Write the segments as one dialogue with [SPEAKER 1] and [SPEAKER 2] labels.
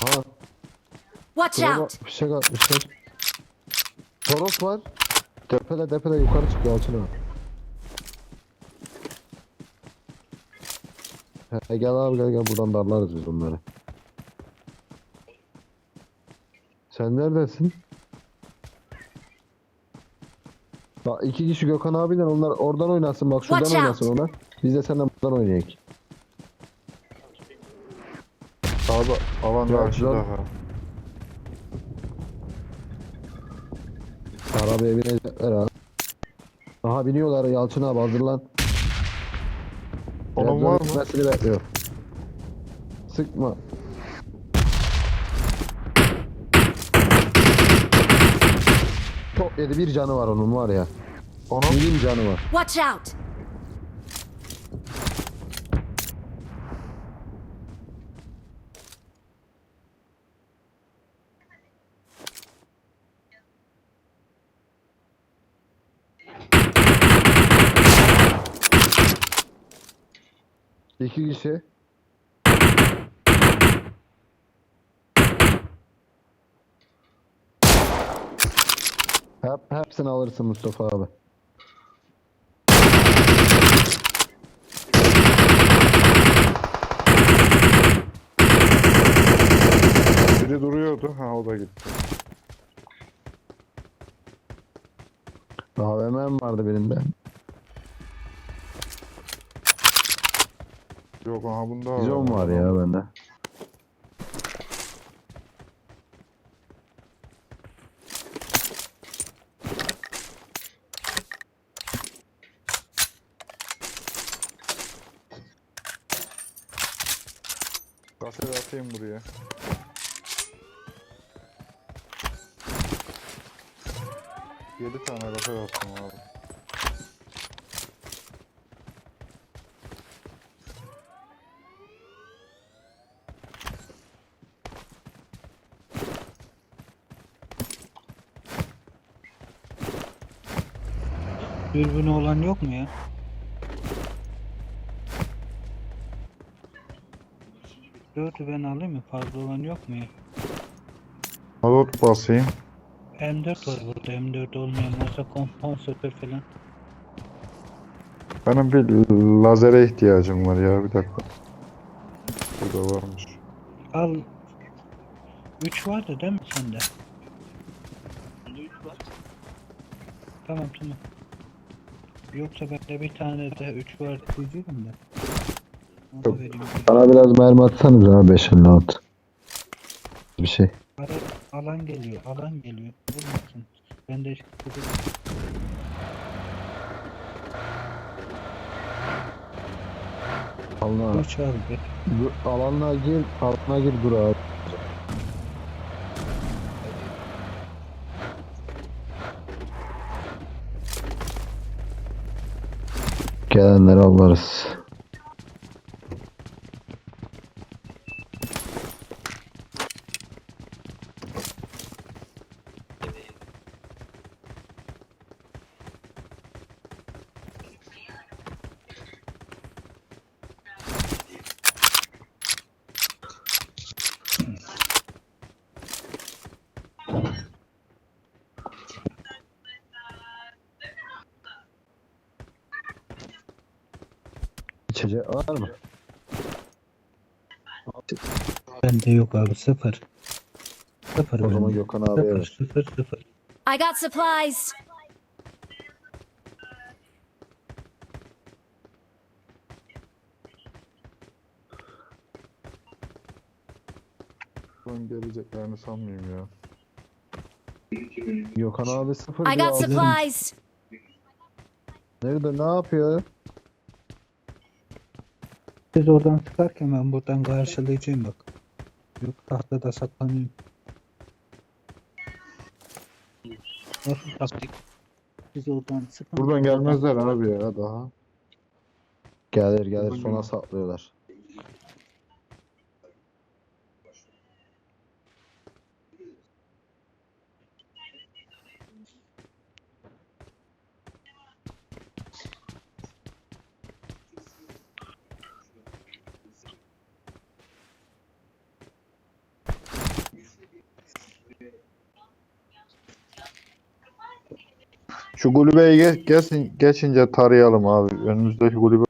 [SPEAKER 1] Ha,
[SPEAKER 2] Watch
[SPEAKER 1] şurada
[SPEAKER 2] out!
[SPEAKER 1] fişek atmışlar. Toros var. Tepede tepede yukarı çık Yalçın abi. He, gel abi gel gel buradan darlarız biz onları. Sen neredesin? Bak iki kişi Gökhan abiyle onlar oradan oynasın bak şuradan
[SPEAKER 2] Watch out.
[SPEAKER 1] oynasın onlar. Biz de senden buradan oynayalım.
[SPEAKER 3] Sağda alan
[SPEAKER 1] Yok,
[SPEAKER 3] karşıda
[SPEAKER 1] yok.
[SPEAKER 3] ha.
[SPEAKER 1] Arabaya binecekler ha. Aha biniyorlar Yalçın abi hazırlan.
[SPEAKER 3] Onun
[SPEAKER 1] Trabzon'un
[SPEAKER 3] var mı?
[SPEAKER 1] gitmesini bekliyor. Sıkma. Çok yedi bir canı var onun var ya.
[SPEAKER 3] Onun
[SPEAKER 1] Milim canı var.
[SPEAKER 2] Watch out!
[SPEAKER 1] İki kişi. Hep, hepsini alırsın Mustafa abi.
[SPEAKER 3] biri duruyordu. Ha o da gitti.
[SPEAKER 1] AVM vardı birinde.
[SPEAKER 3] Yok aha bunda
[SPEAKER 1] Bizon var ya bende.
[SPEAKER 3] Kaset atayım buraya. Yedi tane kaset attım abi.
[SPEAKER 4] Dürbünü olan yok mu ya? Dördü ben alayım mı? Fazla olan yok mu ya?
[SPEAKER 3] Mazot basayım.
[SPEAKER 4] M4 var burada. M4 olmayan varsa kompansatör falan.
[SPEAKER 3] Benim bir lazere ihtiyacım var ya bir dakika. Burada varmış.
[SPEAKER 4] Al. 3 vardı değil mi sende? Tamam tamam. Yoksa bende bir tane de 3 var diyecektim de. Onu vereyim.
[SPEAKER 1] Bana biraz mermi atsanız abi 5 at. Bir şey.
[SPEAKER 4] Ara, alan geliyor, alan geliyor. Vurmasın. Ben de
[SPEAKER 1] Alana,
[SPEAKER 4] Üç abi.
[SPEAKER 1] dur- alanına gir, altına gir dur abi. Gelenleri alırız. İçecek var mı?
[SPEAKER 4] Bende yok abi sıfır. Sıfır
[SPEAKER 1] O zaman
[SPEAKER 4] bende.
[SPEAKER 1] Gökhan abiye
[SPEAKER 4] Sıfır
[SPEAKER 1] ver.
[SPEAKER 4] sıfır sıfır.
[SPEAKER 2] I got supplies!
[SPEAKER 3] Ben geleceklerini sanmıyorum ya.
[SPEAKER 1] Gökhan abi sıfır
[SPEAKER 2] I
[SPEAKER 1] diyor.
[SPEAKER 2] got
[SPEAKER 1] abi.
[SPEAKER 2] supplies!
[SPEAKER 1] Nerede ne yapıyor?
[SPEAKER 4] Siz oradan çıkarken ben buradan karşılayacağım bak. Yok tahtada saklanıyorum. Nasıl taktik? Siz oradan sıkın.
[SPEAKER 3] Buradan gelmezler abi ya daha.
[SPEAKER 1] Gelir gelir sona saklıyorlar.
[SPEAKER 3] Şu kulübeyi geç, geçin, geçince tarayalım abi. Önümüzdeki kulübe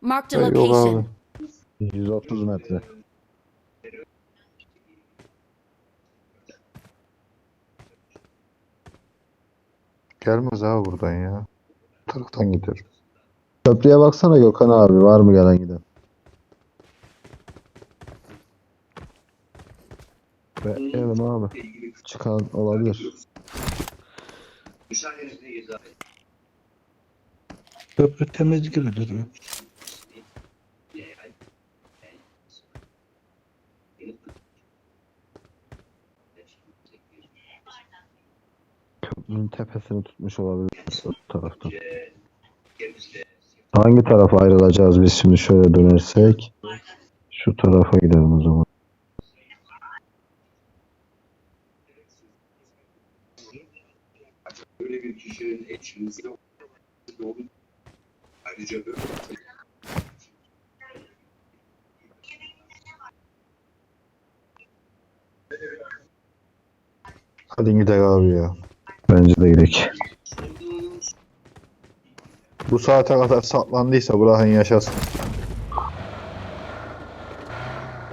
[SPEAKER 2] Marked a
[SPEAKER 3] yok
[SPEAKER 2] location.
[SPEAKER 3] abi.
[SPEAKER 1] 130 metre.
[SPEAKER 3] Gelmez abi buradan ya. Bu taraftan gider.
[SPEAKER 1] Köprüye baksana Gökhan abi var mı gelen giden? Bekleyelim abi. Çıkan olabilir.
[SPEAKER 4] Köprü temiz gibi duruyor.
[SPEAKER 1] Köprünün tepesini tutmuş olabilir o taraftan. Hangi tarafa ayrılacağız biz şimdi şöyle dönersek? Şu tarafa gidelim o zaman.
[SPEAKER 5] Böyle bir kişinin eşinizde olduğu ayrıca böyle
[SPEAKER 3] Hadi gidelim abi ya.
[SPEAKER 1] Bence de gidelim.
[SPEAKER 3] Bu saate kadar saklandıysa bırakın yaşasın.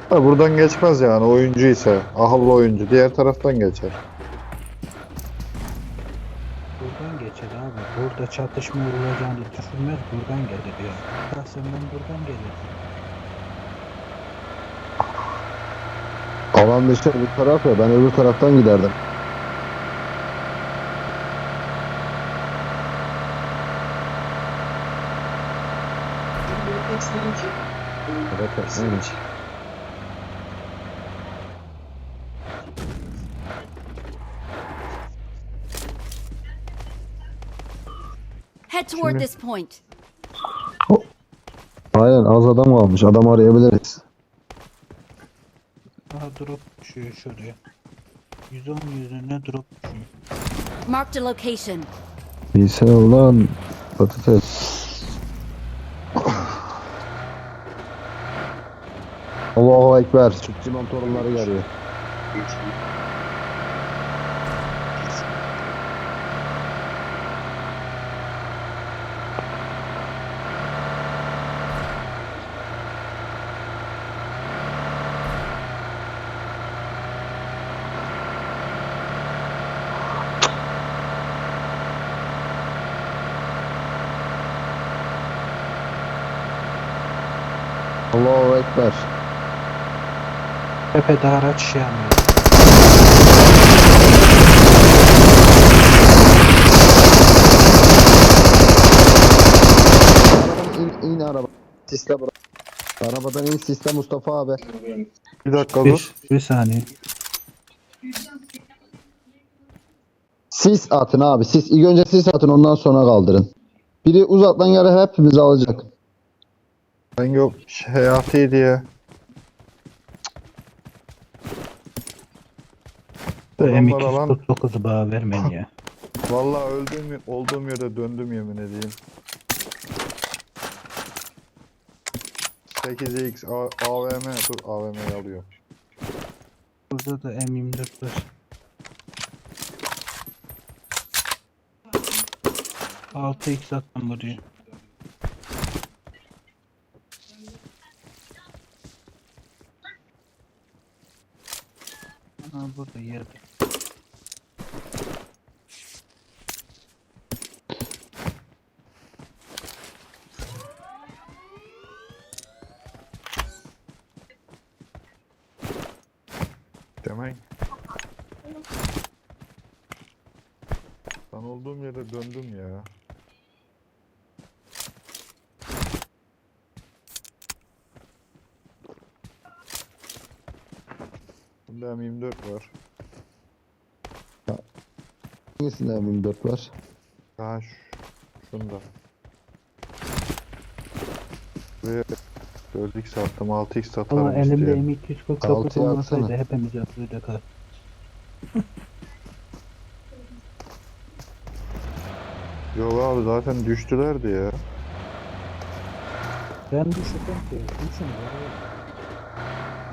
[SPEAKER 3] Ha, buradan geçmez yani oyuncu ise. Akıllı oyuncu. Diğer taraftan geçer.
[SPEAKER 4] Buradan geçer abi. Burada çatışma olacağını düşünmez. Buradan gelir ya. Şahsen ben buradan gelirdim.
[SPEAKER 1] Alan dışı bu taraf ya ben öbür taraftan giderdim. Evet, evet,
[SPEAKER 2] Head toward
[SPEAKER 3] Şimdi-
[SPEAKER 2] this point.
[SPEAKER 1] Aynen az adam kalmış. Adam arayabiliriz.
[SPEAKER 4] Aha drop düşüyor şuraya. 110 yüzüne drop düşüyor.
[SPEAKER 2] Marked a location.
[SPEAKER 1] Bilsene ulan patates. Allahu Ekber. Sütçü torunları geliyor. Allahu Ekber.
[SPEAKER 4] Tepede araç yanıyor.
[SPEAKER 1] İn, in araba. Siste bırak. Arabadan in siste Mustafa abi.
[SPEAKER 3] Bir dakika dur.
[SPEAKER 4] Bir, bir saniye.
[SPEAKER 1] Sis atın abi. Sis. İlk önce sis atın ondan sonra kaldırın. Biri uzaktan yere hepimizi alacak.
[SPEAKER 3] Ben yok hayati diye.
[SPEAKER 4] Bu
[SPEAKER 3] Ulan bana lan.
[SPEAKER 4] M249'u bana vermeyin ya.
[SPEAKER 3] Vallahi öldüğüm olduğum yerde döndüm yemin edeyim. 8x A- AVM dur AVM'yi alıyorum.
[SPEAKER 4] Burada da M24 var. Altı x attım buraya. Aha burada yerde.
[SPEAKER 3] Demek. Ben olduğum yerde döndüm ya. Bunda M24 var.
[SPEAKER 1] Hangisinde M24 var?
[SPEAKER 3] Ha şu, şunda. Ve 4x attım 6x satarım
[SPEAKER 4] Ama elimde
[SPEAKER 3] isteyen.
[SPEAKER 4] M249
[SPEAKER 1] Altıya
[SPEAKER 4] olmasaydı
[SPEAKER 1] atsana.
[SPEAKER 4] hepimiz yapıyorduk ha.
[SPEAKER 3] Yok abi zaten düştülerdi ya.
[SPEAKER 4] Ben düşürdüm ki. Düşün ya.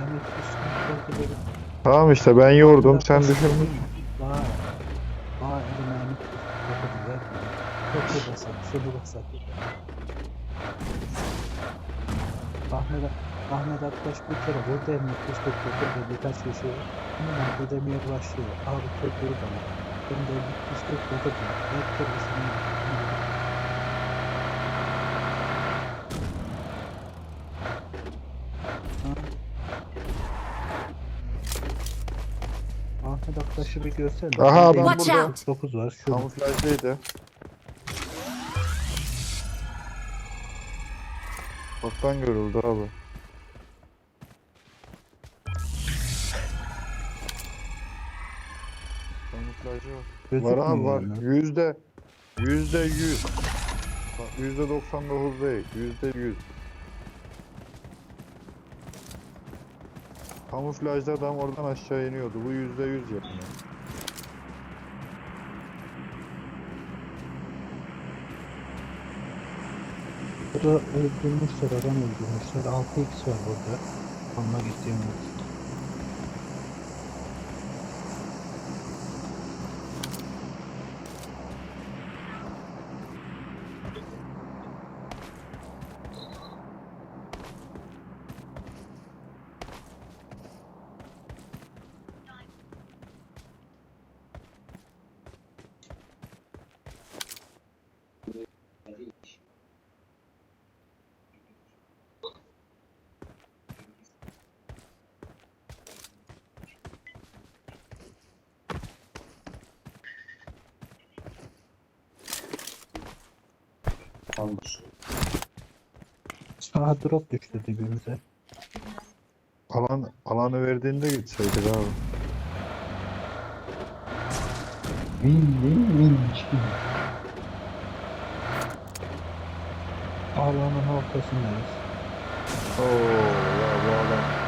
[SPEAKER 4] M249'u
[SPEAKER 3] Tamam işte ben yordum sen düşürmüş.
[SPEAKER 4] Ahmet, Aktaş bir kere vurdu emniyet üst doktorda birkaç kişi hemen ödemeye başlıyor. Abi köprü bana. Ben de üst doktorda bir kere Ahmet Aktaş'ı bir görsene.
[SPEAKER 3] Aha, adam
[SPEAKER 2] Watch burada. out.
[SPEAKER 4] 9 var. Şu
[SPEAKER 3] Kamuflajdaydı. Baktan görüldü abi. Kamuflajı var. Var abi var. Yüzde yüzde yüz. Yüzde doksan dokuz değil. Yüzde yüz. Kamuflajda adam oradan aşağı iniyordu. Bu yüzde yüz yani.
[SPEAKER 4] Burada öldürmüşler, adam öldürmüşler. 6x var burada. Onunla gidiyorum.
[SPEAKER 5] Kaldır.
[SPEAKER 4] Aha drop düştü dibimize.
[SPEAKER 3] Alan alanı verdiğinde gitseydik abi.
[SPEAKER 4] Alanın ortasındayız.
[SPEAKER 3] Oo ya bu adam.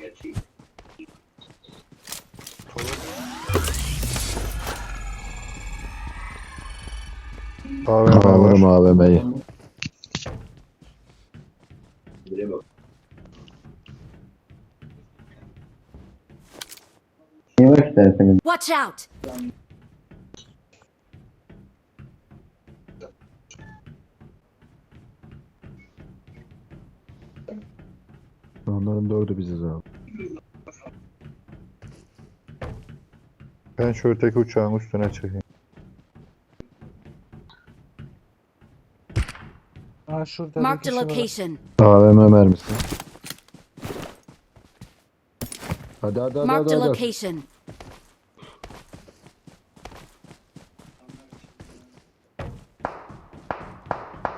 [SPEAKER 5] Gerçi
[SPEAKER 3] AVM var.
[SPEAKER 1] Alırım AVM'yi.
[SPEAKER 2] Watch out!
[SPEAKER 1] Onların dördü biziz abi.
[SPEAKER 3] Ben şu öteki uçağın üstüne çekeyim.
[SPEAKER 4] Şurada kişi var.
[SPEAKER 2] location.
[SPEAKER 1] AVM mermisi. Hadi hadi hadi
[SPEAKER 2] a
[SPEAKER 1] hadi.
[SPEAKER 2] location.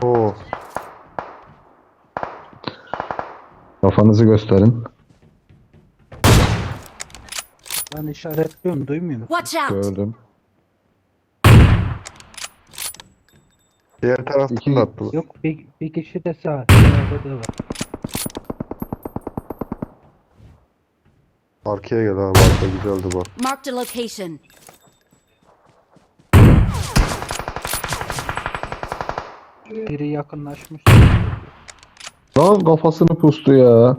[SPEAKER 3] Oo.
[SPEAKER 1] Kafanızı gösterin.
[SPEAKER 4] Ben işaretliyorum duymuyor musun?
[SPEAKER 2] Watch out!
[SPEAKER 1] Gördüm.
[SPEAKER 3] Diğer taraftan
[SPEAKER 1] İki-
[SPEAKER 3] da attı.
[SPEAKER 4] Yok bir, bir kişi de sağ. Sağda da var.
[SPEAKER 3] Arkaya gel abi. Arka güzeldi bak.
[SPEAKER 2] Marked a location.
[SPEAKER 4] Biri yakınlaşmış.
[SPEAKER 1] Lan kafasını pustu ya.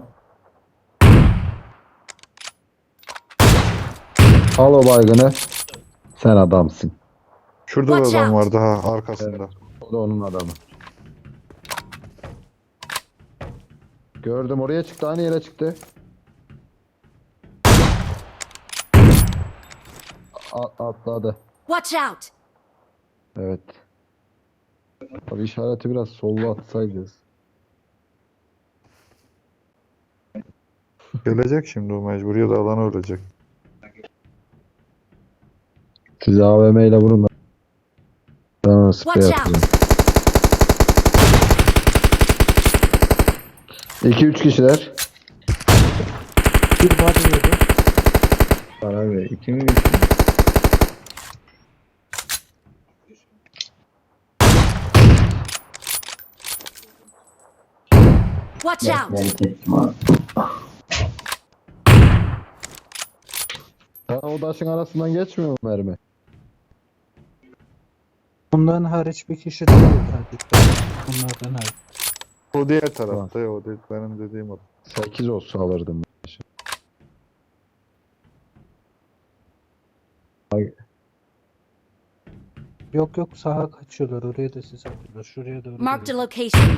[SPEAKER 1] Al o baygını. Sen adamsın.
[SPEAKER 3] Şurada da
[SPEAKER 2] Watch
[SPEAKER 3] adam
[SPEAKER 2] out.
[SPEAKER 3] vardı ha arkasında.
[SPEAKER 1] O da onun adamı. Gördüm oraya çıktı aynı yere çıktı. A- atladı.
[SPEAKER 2] Watch out!
[SPEAKER 1] Evet. Abi işareti biraz solla atsaydınız.
[SPEAKER 3] Gelecek şimdi o mecbur ya da alan ölecek.
[SPEAKER 1] Siz AVM ile vurun. Ben ona sprey
[SPEAKER 2] Watch out.
[SPEAKER 1] atacağım. 2-3 kişiler.
[SPEAKER 4] Bir body yedi.
[SPEAKER 1] Karar ver. 2 mi 3 mü?
[SPEAKER 2] Watch out!
[SPEAKER 1] Ha, o taşın arasından geçmiyor mu mermi?
[SPEAKER 4] Bundan hariç bir kişi daha var. Dikkat. Bunlardan hariç.
[SPEAKER 3] O diğer tarafta ya o değil, benim dediğim o.
[SPEAKER 1] 8 olsa alırdım.
[SPEAKER 4] Yok yok sağa kaçıyorlar. Oraya da siz atıyorlar. Şuraya doğru.
[SPEAKER 2] Marked a
[SPEAKER 4] geliyor.
[SPEAKER 2] location.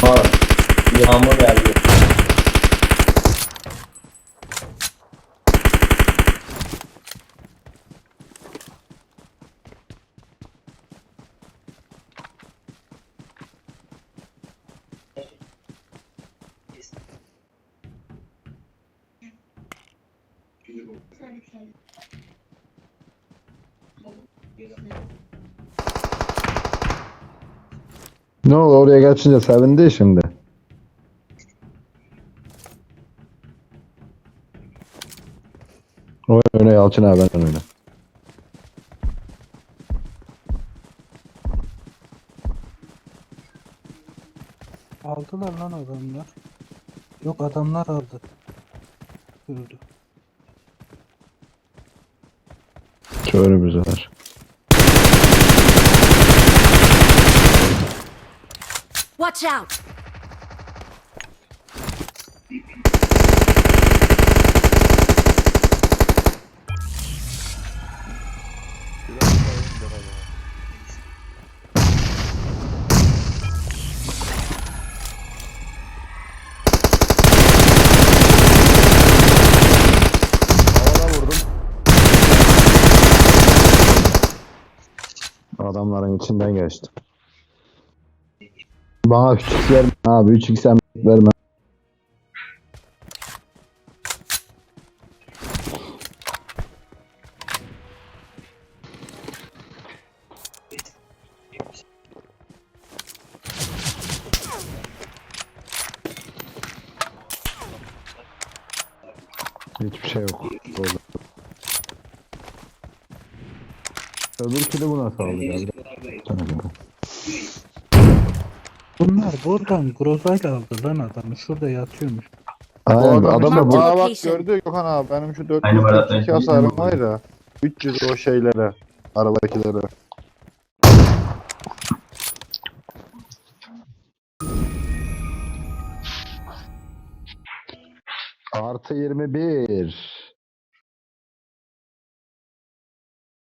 [SPEAKER 6] Ha, yağmur geldi.
[SPEAKER 5] Şimdi bu.
[SPEAKER 1] Ne oldu oraya geçince sevindi şimdi. Oyun öne Yalçın abi ben öyle.
[SPEAKER 4] Aldılar lan adamlar. Yok adamlar aldı. Gördü.
[SPEAKER 1] Sefer.
[SPEAKER 2] Watch out!
[SPEAKER 1] Adamların içinden geçtim. Bana 3x verme abi 3x verme. Hiçbir şey yok. Orada. Öbür de buna sağlıyor abi.
[SPEAKER 4] Bunlar buradan grozayla aldı lan adamı. Şurada yatıyormuş.
[SPEAKER 1] Aynen
[SPEAKER 3] adam,
[SPEAKER 1] adam da
[SPEAKER 2] Marked
[SPEAKER 1] bu.
[SPEAKER 3] Aa bak gördü Gökhan abi benim şu
[SPEAKER 6] Aynı barada
[SPEAKER 3] 442 hasarım var ya. 300 o şeylere. Arabadakilere.
[SPEAKER 1] Artı 21.